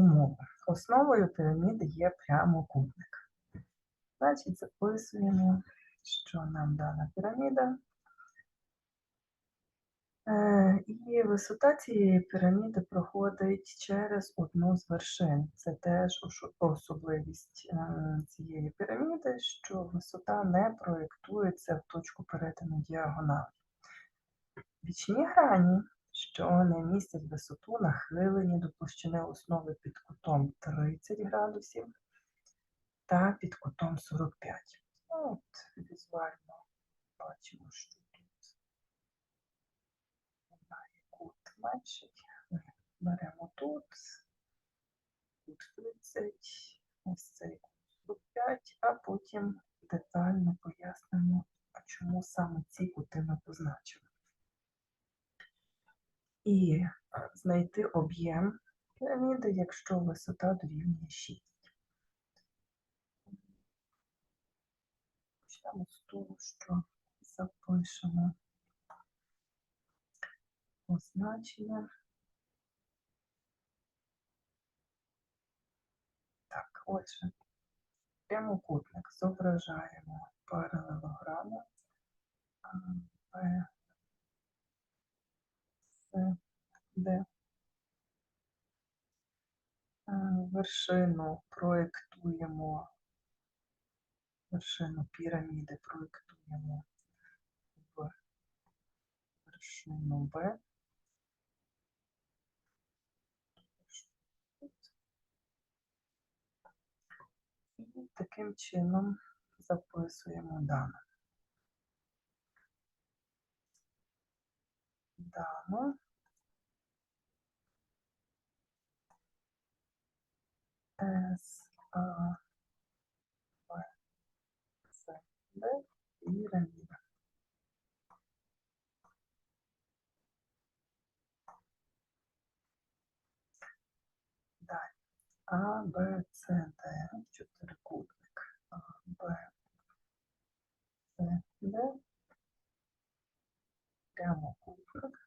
умови. Основою піраміди є прямокутник. Значить, записуємо, що нам дана піраміда. Е, І висота цієї піраміди проходить через одну з вершин. Це теж особливість е, цієї піраміди, що висота не проєктується в точку перетину діагоналі. Бічні грані, що не містять висоту, нахилені до площини основи під кутом 30 градусів та під кутом 45. Ну, От візуально бачимо, що тут має кут менший. Беремо тут, кут 30, ось цей кут 45, а потім детально пояснимо, чому саме ці кути ми позначили. І знайти об'єм піраміди, якщо висота дорівнює 6. Почнемо з того, що запишемо позначення. Так, отже, прямокутник зображаємо паралелограми А, Б, С, Д. Е, Вершину проєктуємо, вершину піраміди проєктуємо в вершину Б. І таким чином записуємо дане. Дано. С, А, Б, С, Д. Далі. А, Б, С, Д, чотирикутник. А, Б, С, Д. Прямокутник.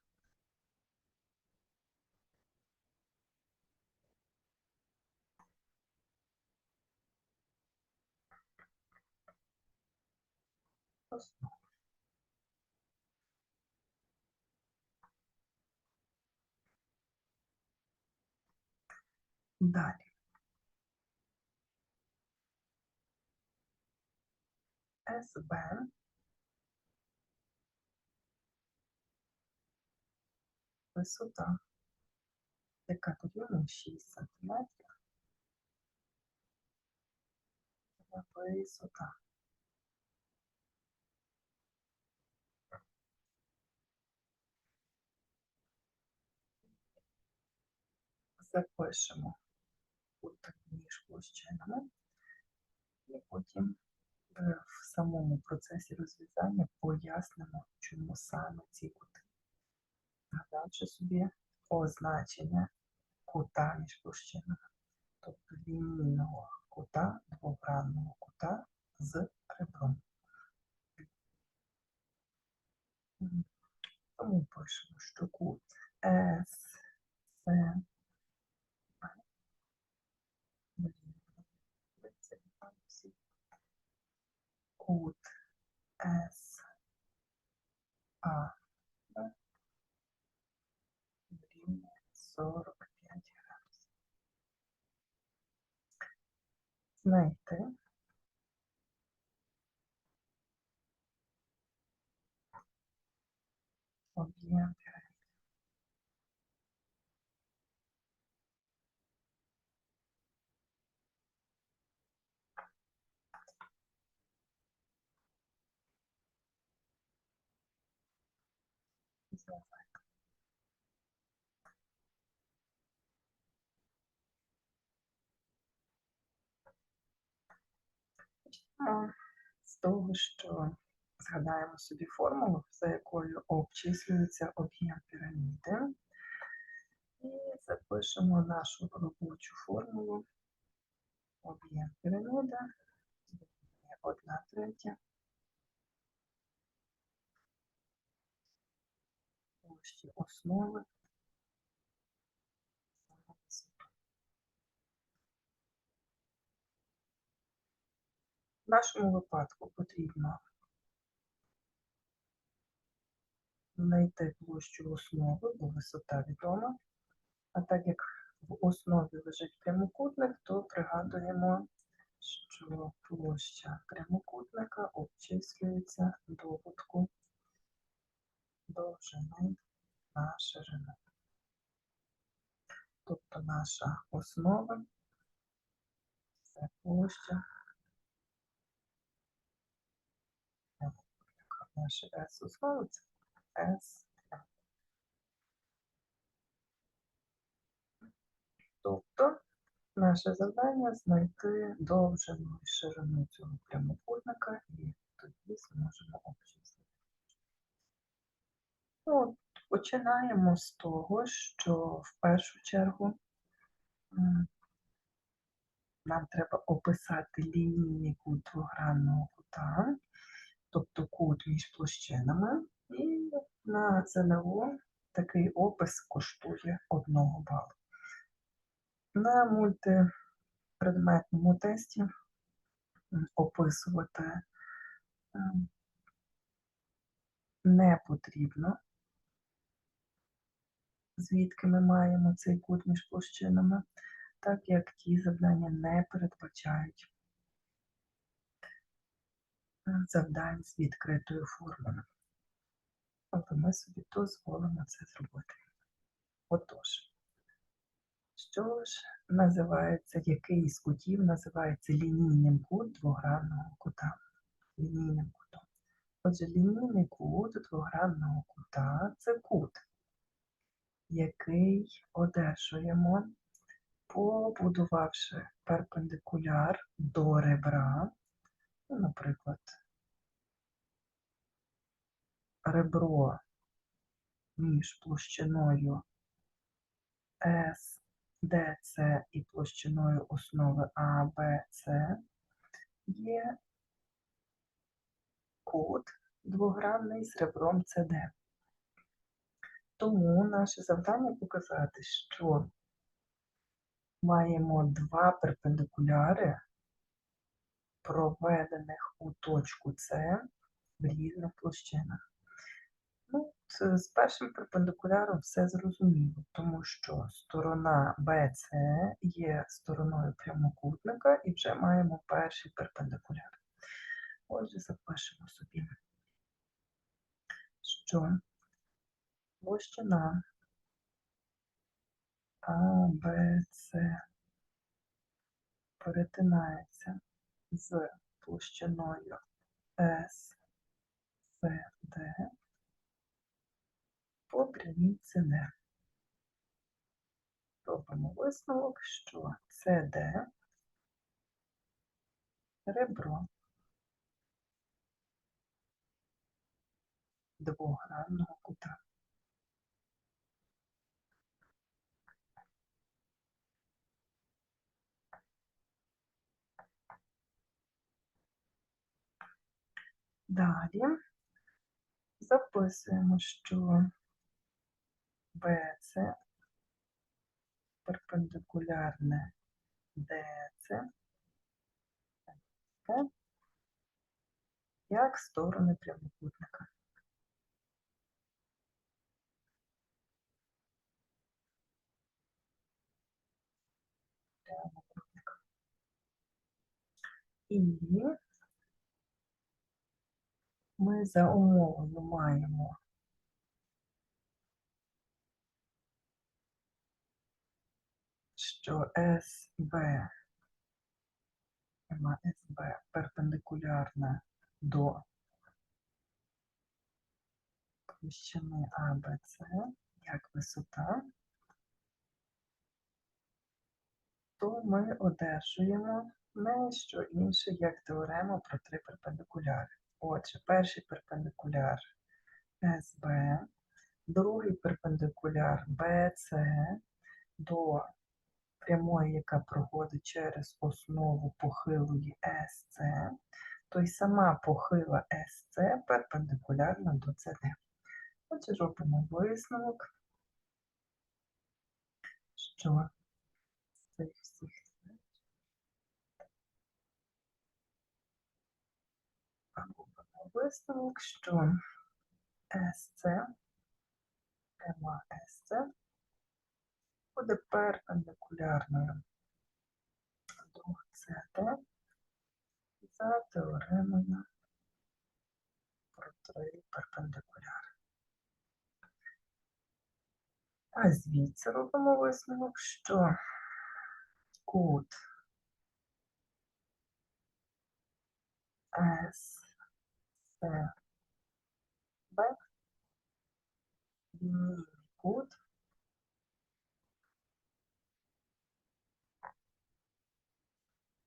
Основа. Далі. СБ висота, яка дорівнює 6 см. Висота. Запишемо тут між площинами і потім е, в самому процесі розв'язання пояснимо, чому саме ці кути. Згадавши собі позначення кута між площинами, тобто лінійного кута, двогранного кута з ребром. Тому пишемо, що кут С, С, 30 S С, А, дорівнює 45 градусів об'єм піраміди. Зв'язок. Почнемо з того, що згадаємо собі формулу, за якою обчислюється об'єм піраміди. І запишемо нашу робочу формулу. Об'єм піраміди 1 третя творчі основи. В нашому випадку потрібно знайти площу основи, бо висота відома. А так як в основі лежить прямокутник, то пригадуємо, що площа прямокутника обчислюється доводку довжини на ширину. Тобто наша основа це площа. Наша S основа це S. Тобто наше завдання знайти довжину і ширину цього прямокутника і тоді зможемо обчислити. От починаємо з того, що в першу чергу нам треба описати лінійний двогранного кута, тобто кут між площинами, і на ЗНО такий опис коштує 1 балу. На мультипредметному тесті описувати ем, не потрібно, звідки ми маємо цей кут між площинами, так як ті завдання не передбачають завдань з відкритою формулою. Але ми собі дозволимо це зробити. Отож, що ж називається, який з кутів називається лінійним кут двогранного кута? Лінійним кутом. Отже, лінійний кут двогранного кута це кут, який одержуємо, побудувавши перпендикуляр до ребра, ну, наприклад, ребро між площиною S, DC і площиною основи А, Б, С є кут двогранний з ребром CD. Тому наше завдання показати, що маємо два перпендикуляри, проведених у точку С в різних площинах. Ну, з, першим перпендикуляром все зрозуміло, тому що сторона BC є стороною прямокутника і вже маємо перший перпендикуляр. Отже, запишемо собі, що площина ABC перетинається з площиною SCD по прямій ЦД. Робимо висновок, що CD ребро двогранного кута. Далі записуємо, що BC перпендикулярне це як сторони. Прямокутника. І ми за умовою маємо що СБ, СБ перпендикулярна до площини АБЦ як висота, то ми одержуємо не що інше, як теорему про три перпендикуляри. Отже, перший перпендикуляр СБ, другий перпендикуляр БЦ до прямої, яка проходить через основу похилої СЦ, то й сама похила СЦ перпендикулярна до ЦД. Отже, робимо висновок, що висновок, що СЦ, пряма СЦ буде перпендикулярною до СД за теоремою про три перпендикуляри. А звідси робимо висновок, що кут С, С, Б, кут.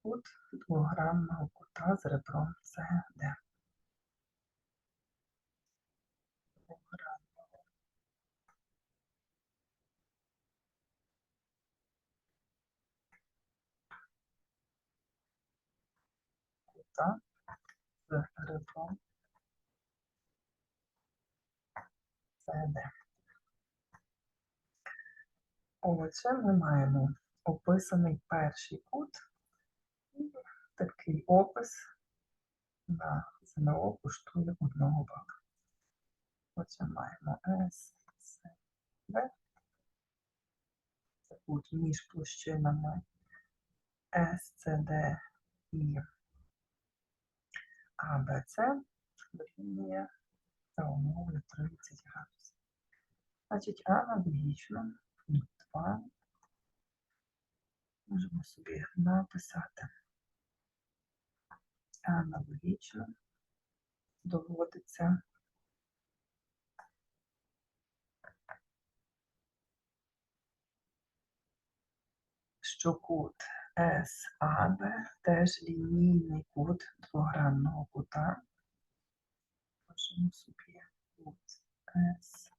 Кут двогранного кута з ребром. Двогранного кута з ребром СД. Отже, ми маємо описаний перший кут і такий опис на ЗНО коштує одного бала. Отже, маємо С, С, Б. Це кут між площинами С, С, Д і А, Б, С дорівнює за умовою 30 градусів. Значить, аналогічно пункт 2 можемо собі написати. Аналогічно доводиться що кут САБ теж лінійний кут двогранного кута. Можемо собі кут САБ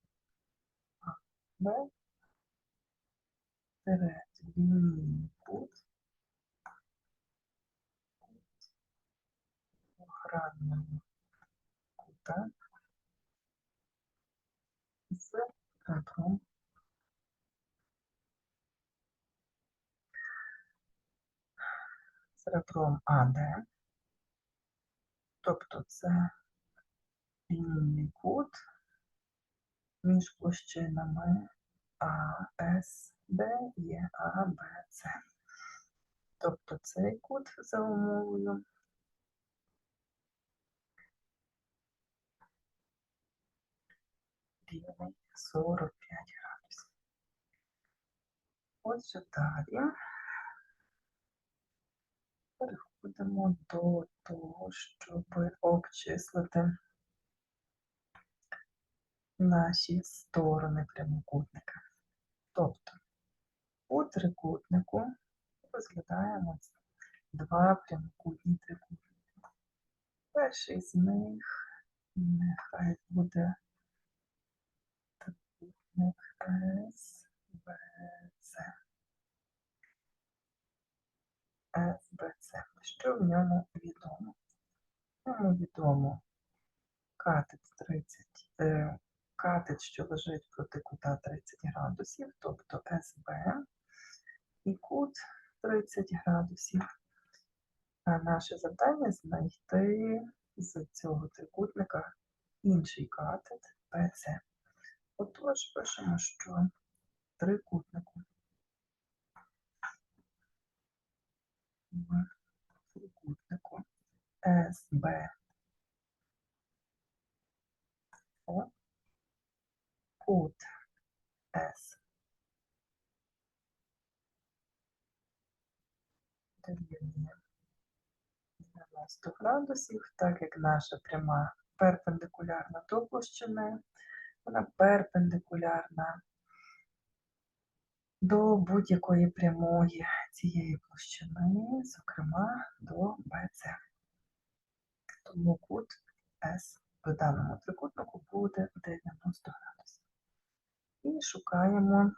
тире лінійний кут двогранного кута з. Ребром з ребром АД, тобто це лінійний кут між площинами АСД і АБЦ. Тобто цей кут за умовою рівний 45 градусів. Отже, далі переходимо до того, щоб обчислити наші сторони прямокутника. Тобто у трикутнику розглядаємо два прямокутні трикутники. Перший з них нехай буде трикутник СБЦ. СБЦ. Що в ньому відомо? В ньому відомо катет 30, е, катет, що лежить проти кута 30 градусів, тобто СБ, і кут 30 градусів. А наше завдання знайти з цього трикутника інший катет ПЦ. Отож, пишемо, що трикутнику в трикутнику СБ кут С дорівнює 90 градусів, так як наша пряма перпендикулярна до площини, вона перпендикулярна до будь-якої прямої цієї площини, зокрема до БЦ. Тому кут С в даному трикутнику буде 90 градусів. І шукаємо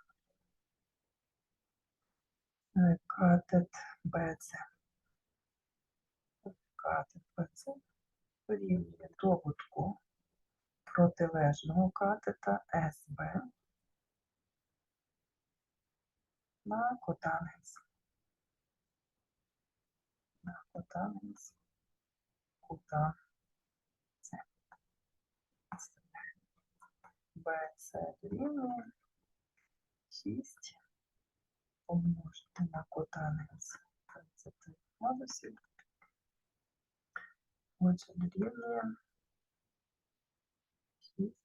катет БЦ. Катет БЦ порівнює добутку протилежного катета СБ на котангенс. На котангенс кута BC дорівнює 6 помножити на котанець 30 градусів. Отже, дорівнює 6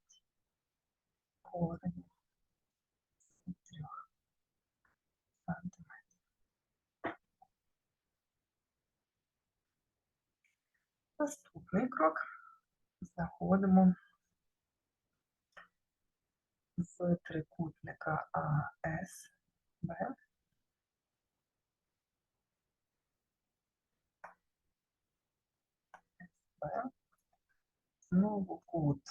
коренів з 3 сантиметрів. Наступний крок. Знаходимо з трикутника АСБ. Знову кут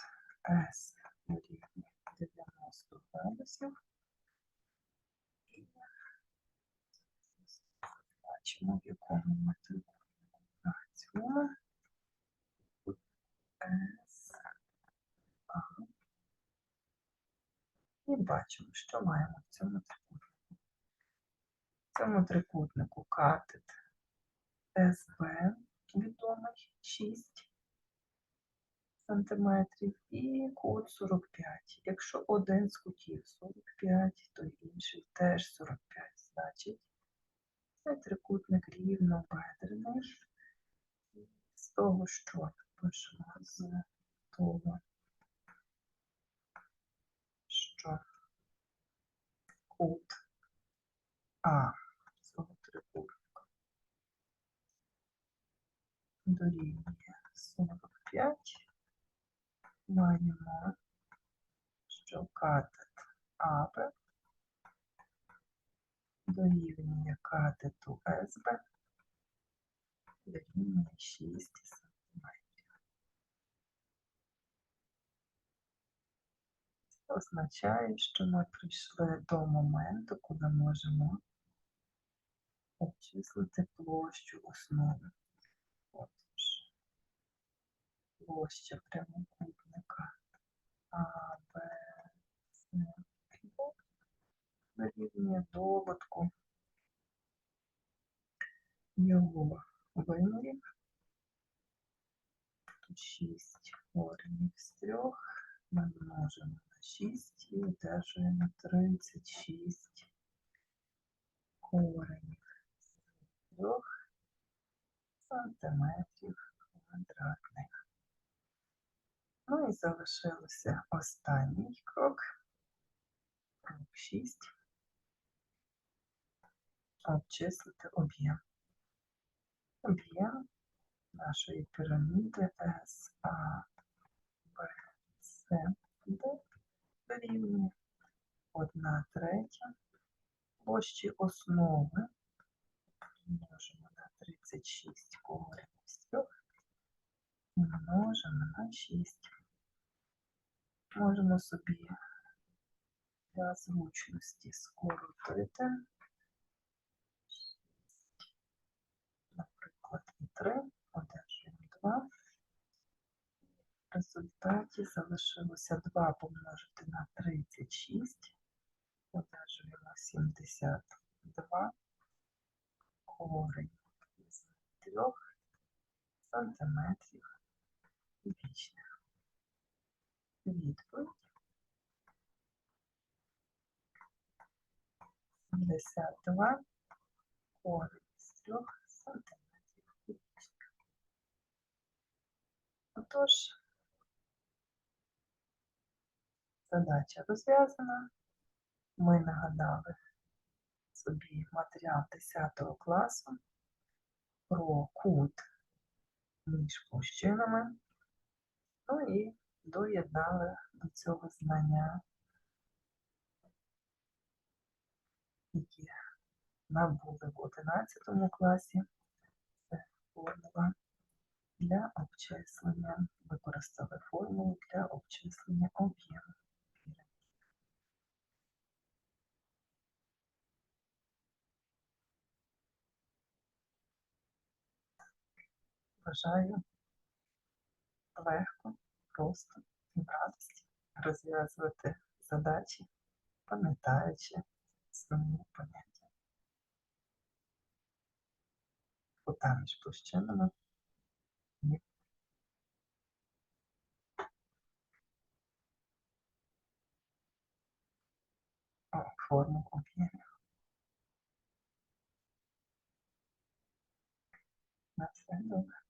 С дорівнює 90 градусів. І бачимо, в якому ми трикутнику працюємо. Кут С. А. І бачимо, що маємо в цьому трикутнику. Трикутнику катет СБ відомий 6 сантиметрів і кут 45. Якщо один з кутів 45, то інший теж 45. Значить, цей трикутник рівнобедрений. З того, що пишемо з того, що кут А цього трикутника дорівнює 45. Маємо, що катет АБ дорівнює катету СБ дорівнює 6 см. Це означає, що ми прийшли до моменту, коли можемо обчислити площу основи. Отож, площа прямокутника А, Б, С, дорівнює доводку його вимірів. Тут 6 коренів з 3 ми множимо на 6 і одержуємо 36 коренів з 3 сантиметрів квадратних. Ну і залишилося останній крок. Крок 6. Обчислити об'єм. Об'єм нашої піраміди С, Д дорівнює 1 третя площі основи множимо на 36 коренів з 3 і множимо на 6. Можемо собі для зручності скоротити, наприклад, і 3, одержуємо 2. В результаті залишилося 2 помножити на 36, одержуємо 72 корень 3 сантиметрів кубічних. Відповідь 72 корень з 3 сантиметрів кубічних. Отож, задача розв'язана. Ми нагадали собі матеріал 10 класу про кут між площинами. Ну і доєднали до цього знання, які набули в 11 класі. Це формула для обчислення, використали формулу для обчислення об'єму. Бажаю легко, просто і в радості розв'язувати задачі, пам'ятаючи основні поняття. Кута між площинами і форму об'ємів. Все добре.